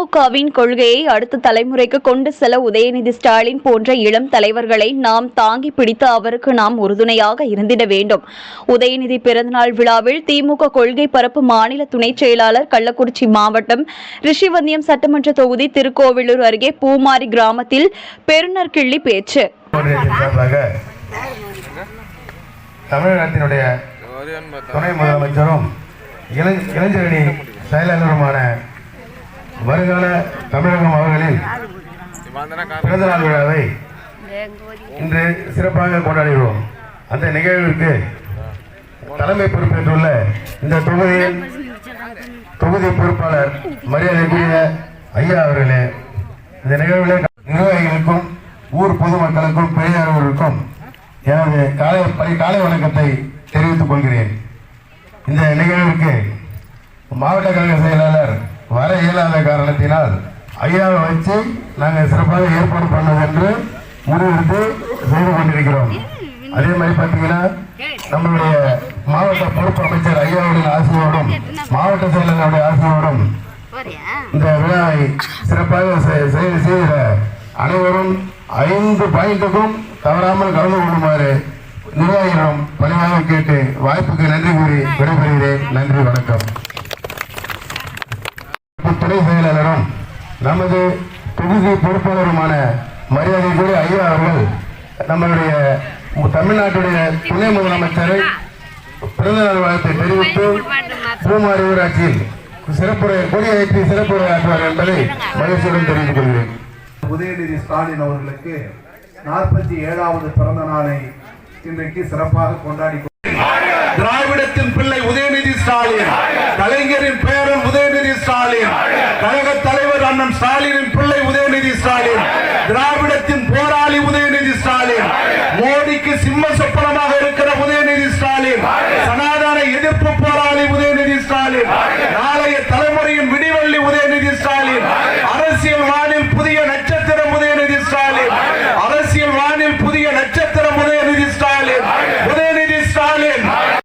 திமுகவின் கொள்கையை அடுத்த தலைமுறைக்கு கொண்டு செல்ல உதயநிதி ஸ்டாலின் போன்ற இளம் தலைவர்களை நாம் தாங்கி பிடித்து அவருக்கு நாம் உறுதுணையாக இருந்திட வேண்டும். உதயநிதி பிறந்தநாள் விழாவில் திமுக கொள்கை பரப்பு மாநில துணைச் செயலாளர் கள்ளக்குறிச்சி மாவட்டம் ரிஷிவந்தியம் சட்டமன்ற தொகுதி திருக்கோவிலூர் அருகே பூமாரி கிராமத்தில் பெருநர் கிள்ளி பேச்சு. தமிழகத்தினுடைய துணை முதலமைச்சரும் இளஞ் இளைஞரணி செயலாளருமான வருங்கால தமிழகம் அவர்களின் பிறந்தநாள் விழாவை இன்று சிறப்பாக கொண்டாடுகிறோம். அந்த நிகழ்விற்கு தலைமை பொறுப்பேற்றுள்ள இந்த தொகுதியின் தொகுதி பொறுப்பாளர் மரியாதைக்குரிய ஐயா அவர்களே இந்த நிகழ்வில் நிர்வாகிகளுக்கும் ஊர் பொதுமக்களுக்கும் பெரியாரவர்களுக்கும் எனது காலை பழைய காலை வணக்கத்தை தெரிவித்துக் கொள்கிறேன். இந்த நிகழ்விற்கு மாவட்ட கழக செயலாளர் வர இயலாத காரணத்தினால் ஐயாவை வச்சு நாங்கள் சிறப்பாக ஏற்பாடு பண்ணது என்று முடிவெடுத்து செய்து கொண்டிருக்கிறோம். அதே மாதிரி பார்த்தீங்கன்னா நம்மளுடைய மாவட்ட பொறுப்பு அமைச்சர் ஐயாவுடைய ஆசையோடும் மாவட்ட செயலாளருடைய ஆசையோடும் இந்த விழாவை சிறப்பாக செய்கிற அனைவரும் ஐந்து பாயிண்ட்டுக்கும் தவறாமல் கலந்து கொள்ளுமாறு நிர்வாகிகளும் பணிவாக கேட்டு வாய்ப்புக்கு நன்றி கூறி விடைபெறுகிறேன். நன்றி வணக்கம். துணை செயலாளரும் நமது தொகுதி பொறுப்பாளருமான மரியாதைக்குரிய ஐயா அவர்கள் நம்மளுடைய தமிழ்நாட்டுடைய துணை முதலமைச்சரை பிறந்தநாள் வாழ்த்தை தெரிவித்து பூமாரி ஊராட்சியில் சிறப்புரை கொடியேற்றி சிறப்புரை ஆற்றுவார் என்பதை மகிழ்ச்சியுடன் தெரிவித்துக் கொள்கிறேன். உதயநிதி ஸ்டாலின் அவர்களுக்கு நாற்பத்தி ஏழாவது பிறந்த நாளை இன்றைக்கு சிறப்பாக கொண்டாடி திராவிடத்தின் பிள்ளை உதயநிதி ஸ்டாலின் கலைஞரின் பேரன் உதயநிதி ஸ்டாலின் தலைவர் அண்ணன் ஸ்டாலினின் பிள்ளை உதயநிதி ஸ்டாலின். திராவிடத்தின் போராளி உதயநிதி